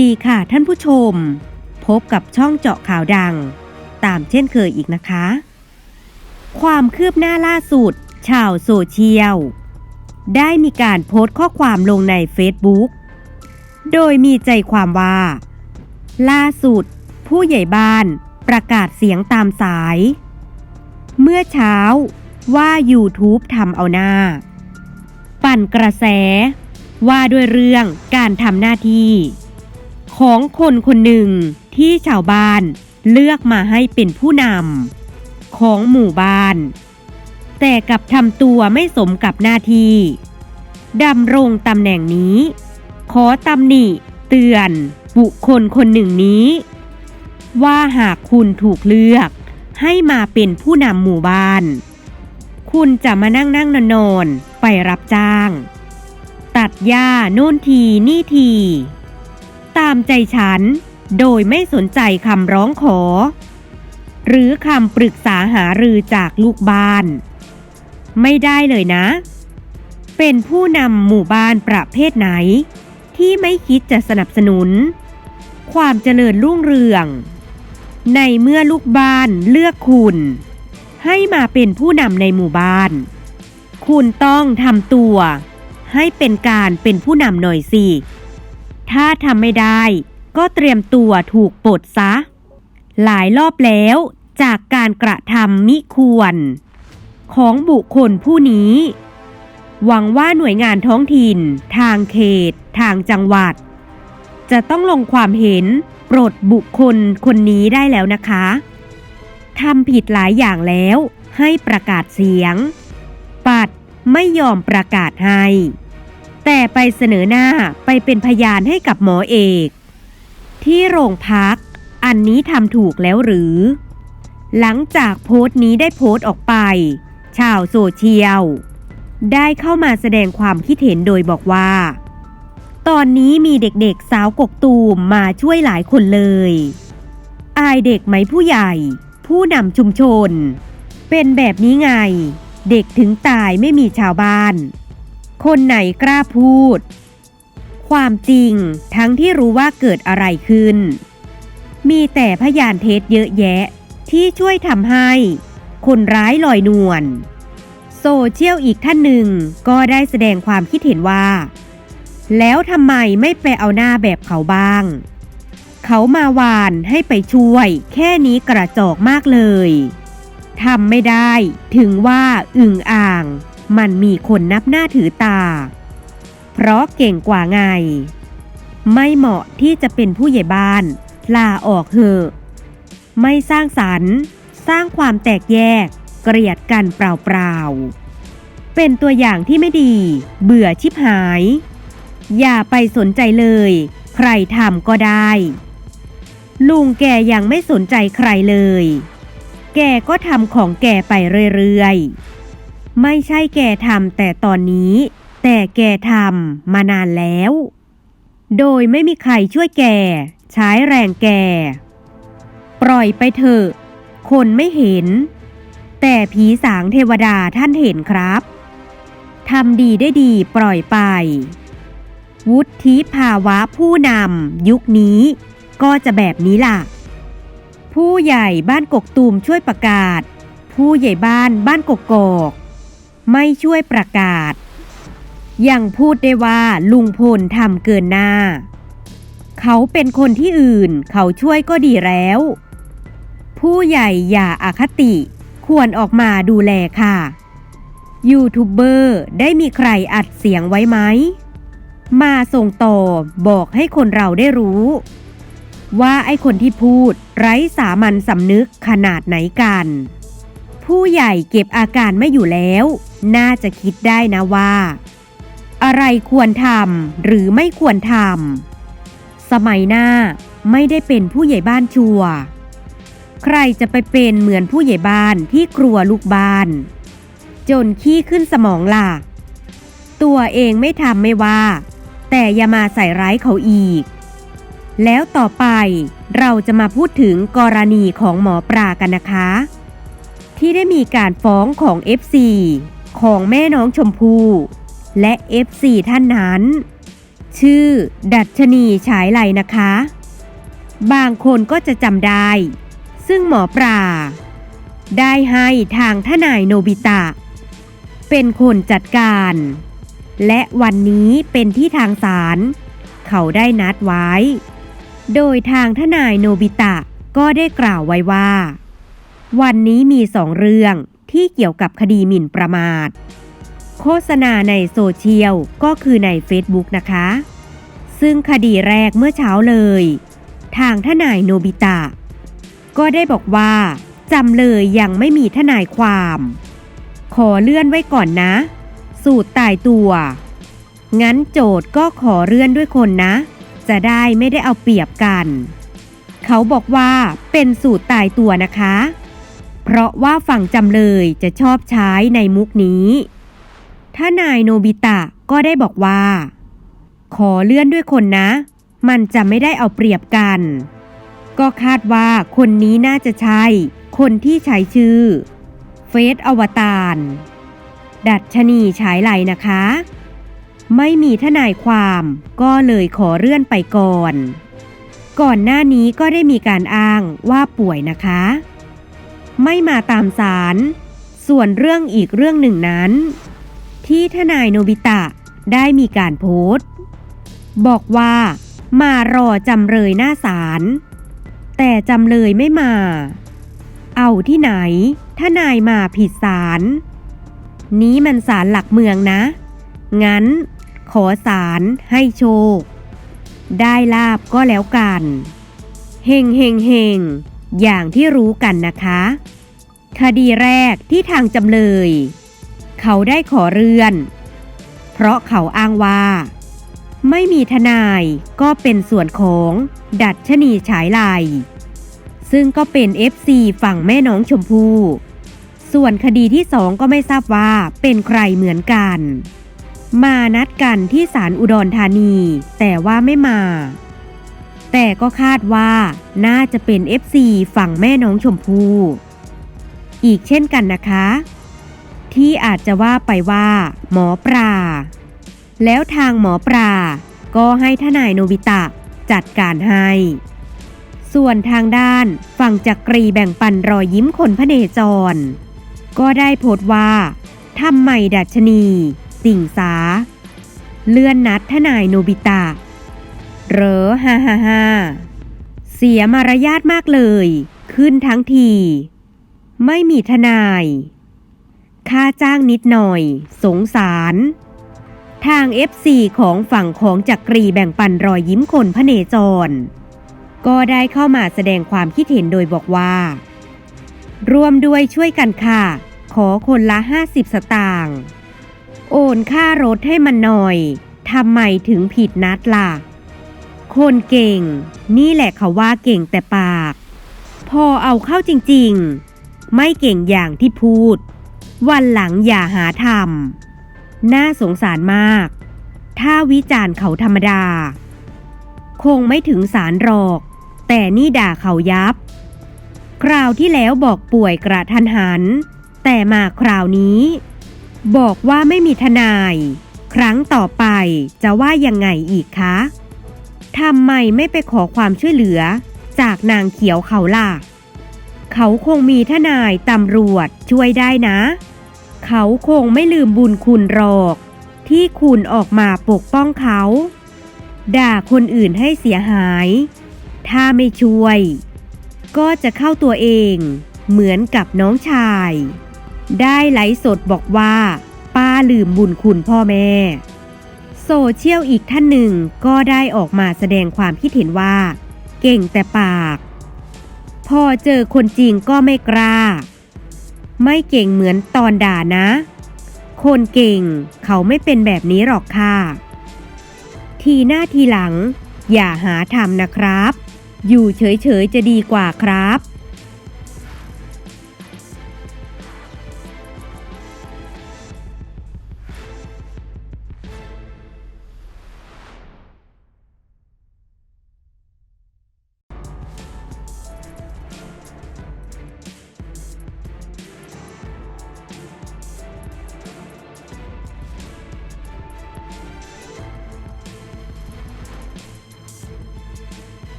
ดีค่ะท่านผู้ชม พบกับช่องเจาะข่าวดัง ตามเช่นเคยอีกนะคะ ความคืบหน้าล่าสุด ชาวโซเชียล ได้มีการโพสต์ข้อความลงใน Facebook โดยมีใจความว่า ล่าสุด ผู้ใหญ่บ้านประกาศเสียงตามสาย เมื่อเช้าว่า YouTube ทำเอาหน้า ปั่นกระแสว่าด้วยเรื่องการทำหน้าที่ ของคนคนหนึ่งที่ชาวบ้านเลือกมาให้เป็นผู้นำของหมู่บ้าน แต่กับทำตัวไม่สมกับหน้าที่ดำรงตำแหน่งนี้ ขอตำหนิเตือน บุคคลคนหนึ่งนี้ ว่าหากคุณถูกเลือกให้มาเป็นผู้นำหมู่บ้าน คุณจะมานั่งนั่งนอนนอนไปรับจ้าง ตัดหญ้าโน่นทีนี่ที ตามใจฉัน โดยไม่สนใจคำร้องขอ หรือคำปรึกษาหารือจากลูกบ้าน ไม่ได้เลยนะ เป็นผู้นำหมู่บ้านประเภทไหน ที่ไม่คิดจะสนับสนุน ความเจริญรุ่งเรือง ในเมื่อลูกบ้านเลือกคุณ ให้มาเป็นผู้นำในหมู่บ้าน คุณต้องทำตัว ให้เป็นการเป็นผู้นำหน่อยสิ ถ้าทำไม่ได้ ก็เตรียมตัวถูกปลดซะ หลายรอบแล้วจากการกระทำมิควร ของบุคคลผู้นี้ หวังว่าหน่วยงานท้องถิ่น ทางเขต ทางจังหวัด จะต้องลงความเห็นปลดบุคคลคนนี้ได้แล้วนะคะทำผิดหลายอย่างแล้วให้ประกาศเสียง ปัดไม่ยอมประกาศให้ แต่ไปเสนอหน้าไปเป็นพยานให้กับหมอเอก ที่โรงพัก อันนี้ทำถูกแล้วหรือ หลังจากโพสต์นี้ได้โพสต์ออกไป ชาวโซเชียล ได้เข้ามาแสดงความคิดเห็นโดยบอกว่า ตอนนี้มีเด็กๆสาวกกตูมมาช่วยหลายคนเลย อายเด็กไหมผู้ใหญ่ ผู้นำชุมชน เป็นแบบนี้ไง เด็กถึงตายไม่มีชาวบ้าน คนไหนกล้าพูด ความจริงทั้งที่รู้ว่าเกิดอะไรขึ้น มีแต่พยานเท็จเยอะแยะที่ช่วยทำให้คนร้ายลอยนวลโซเชียลอีกท่านหนึ่งก็ได้แสดงความคิดเห็นว่า แล้วทำไมไม่ไปเอาหน้าแบบเขาบ้าง เขามาวานให้ไปช่วย แค่นี้กระจอกมากเลยทำไม่ได้ถึงว่าอึ่งอ่าง มันมีคนนับหน้าถือตา เพราะเก่งกว่าไง ไม่เหมาะที่จะเป็นผู้ใหญ่บ้าน ลาออกเถอะ ไม่สร้างสรรค์ สร้างความแตกแยก เกลียดกันเปล่าๆ เป็นตัวอย่างที่ไม่ดี เบื่อชิบหาย อย่าไปสนใจเลย ใครทำก็ได้ ลุงแกยังไม่สนใจใครเลย แกก็ทำของแกไปเรื่อยๆ ไม่ใช่แกทำแต่ตอนนี้ แต่แกทำมานานแล้ว โดยไม่มีใครช่วยแก ใช้แรงแก ปล่อยไปเถอะ คนไม่เห็น แต่ผีสางเทวดาท่านเห็นครับทำดีได้ดีปล่อยไป วุฒิภาวะผู้นำยุคนี้ก็จะแบบนี้ล่ะ ผู้ใหญ่บ้านกกตูมช่วยประกาศ ผู้ใหญ่บ้านบ้านกกกอก ไม่ช่วยประกาศ ยังพูดได้ว่าลุงพลทำเกินหน้า เขาเป็นคนที่อื่น เขาช่วยก็ดีแล้ว ผู้ใหญ่อย่าอาคติควรออกมาดูแลค่ะ ยูทูบเบอร์ได้มีใครอัดเสียงไว้ไหม มาส่งต่อบอกให้คนเราได้รู้ ว่าไอ้คนที่พูดไร้สามัญสำนึกขนาดไหนกัน ผู้ใหญ่เก็บอาการไม่อยู่แล้ว น่าจะคิดได้นะว่า อะไรควรทำหรือไม่ควรทำสมัยหน้าไม่ได้เป็นผู้ใหญ่บ้านชัวร์ใครจะไปเป็นเหมือนผู้ใหญ่บ้านที่กลัวลูกบ้าน จนขี้ขึ้นสมองล่ะ ตัวเองไม่ทำไม่ว่า แต่อย่ามาใส่ร้ายเขาอีก แล้วต่อไปเราจะมาพูดถึงกรณีของหมอปลากันนะคะ ที่ได้มีการฟ้องของ FC ของแม่น้องชมพู่และ FC ท่านนั้น ชื่อดัชนีฉายไหลนะคะ บางคนก็จะจำได้ ซึ่งหมอปลาได้ให้ทางทนายโนบิตะ เป็นคนจัดการ และวันนี้เป็นที่ทางศาลเขาได้นัดไว้ โดยทางทนายโนบิตะก็ได้กล่าวไว้ว่า วันนี้มีสองเรื่องที่เกี่ยวกับคดีหมิ่นประมาท โฆษณาในโซเชียลก็คือใน Facebook นะคะ ซึ่งคดีแรกเมื่อเช้าเลย ทางทนายโนบิตะ ก็ได้บอกว่าจำเลยยังไม่มีทนายความ ขอเลื่อนไว้ก่อนนะ สูตรตายตัว งั้นโจทย์ก็ขอเลื่อนด้วยคนนะ จะได้ไม่ได้เอาเปรียบกัน เขาบอกว่าเป็นสูตรตายตัวนะคะ เพราะว่าฝั่งจำเลยจะชอบใช้ในมุกนี้ ถ้านายโนบิตะก็ได้บอกว่า ขอเลื่อนด้วยคนนะ มันจะไม่ได้เอาเปรียบกัน ก็คาดว่าคนนี้น่าจะใช่ คนที่ใช้ชื่อ เฟซอวตารดัชนีฉายไหลนะคะ ไม่มีทนายความก็เลยขอเลื่อนไปก่อน ก่อนหน้านี้ก็ได้มีการอ้างว่าป่วยนะคะ ไม่มาตามสาร ส่วนเรื่องอีกเรื่องหนึ่งนั้น ที่ทนายโนบิตะได้มีการโพสต์ บอกว่ามารอจำเลยหน้าศาลแต่จำเลยไม่มา เอาที่ไหนทนายมาผิดศาลนี้มันศาลหลักเมืองนะ งั้นขอศาลให้โชค ได้ลาบก็แล้วกัน เฮงเฮงเฮง อย่างที่รู้กันนะคะ คดีแรกที่ทางจำเลย เขาได้ขอเลื่อน เพราะเขาอ้างว่า ไม่มีทนายก็เป็นส่วนของดัชนีฉายไลซึ่งก็เป็น FC ฝั่งแม่น้องชมพู่ส่วนคดีที่สองก็ไม่ทราบว่าเป็นใครเหมือนกัน มานัดกันที่ศาลอุดรธานี แต่ว่าไม่มา แต่ก็คาดว่าน่าจะเป็น FC ฝั่งแม่น้องชมพู่อีกเช่นกันนะคะ ที่อาจจะว่าไปว่า หมอปลาแล้วทางหมอปลาก็ให้ทนายโนบิตะจัดการให้ ส่วนทางด้านฝั่งจักรีแบ่งปันรอยยิ้มคนพระเนจร ก็ได้โพสต์ว่าทำไมดัชนีติ่งสา เลื่อนนัดทนายโนบิตะ เหรอฮ่าฮ่าฮ่าเสียมารยาทมากเลย ขึ้นทั้งที ไม่มีทนาย ค่าจ้างนิดหน่อย สงสาร ทาง FC ของฝั่งของจักรีแบ่งปันรอยยิ้มคนพระเนจร ก็ได้เข้ามาแสดงความคิดเห็นโดยบอกว่า ร่วมด้วยช่วยกันค่ะ ขอคนละ 50 สตางค์ โอนค่ารถให้มันหน่อยทำไมถึงผิดนัดล่ะ คนเก่ง นี่แหละเขาว่าเก่งแต่ปาก พอเอาเข้าจริงๆ ไม่เก่งอย่างที่พูด วันหลังอย่าหาทำน่าสงสารมาก ถ้าวิจารณ์เขาธรรมดา คงไม่ถึงสารหรอก แต่นี่ด่าเขายับ คราวที่แล้วบอกป่วยกระทันหัน แต่มาคราวนี้ บอกว่าไม่มีทนาย ครั้งต่อไปจะว่ายังไงอีกคะ ทำไมไม่ไปขอความช่วยเหลือ จากนางเขียวเขาล่ะ เขาคงมีทนายตำรวจช่วยได้นะ เขาคงไม่ลืมบุญคุณหรอก ที่คุณออกมาปกป้องเขา ด่าคนอื่นให้เสียหาย ถ้าไม่ช่วย ก็จะเข้าตัวเอง เหมือนกับน้องชาย ได้ไหลสดบอกว่า ป้าลืมบุญคุณพ่อแม่ โซเชียลอีกท่านหนึ่งก็ได้ออกมาแสดงความคิดเห็นว่า เก่งแต่ปาก พอเจอคนจริงก็ไม่กล้า ไม่เก่งเหมือนตอนด่านะ คนเก่งเขาไม่เป็นแบบนี้หรอกค่ะ ทีหน้าทีหลัง อย่าหาทำนะครับ อยู่เฉยๆจะดีกว่าครับ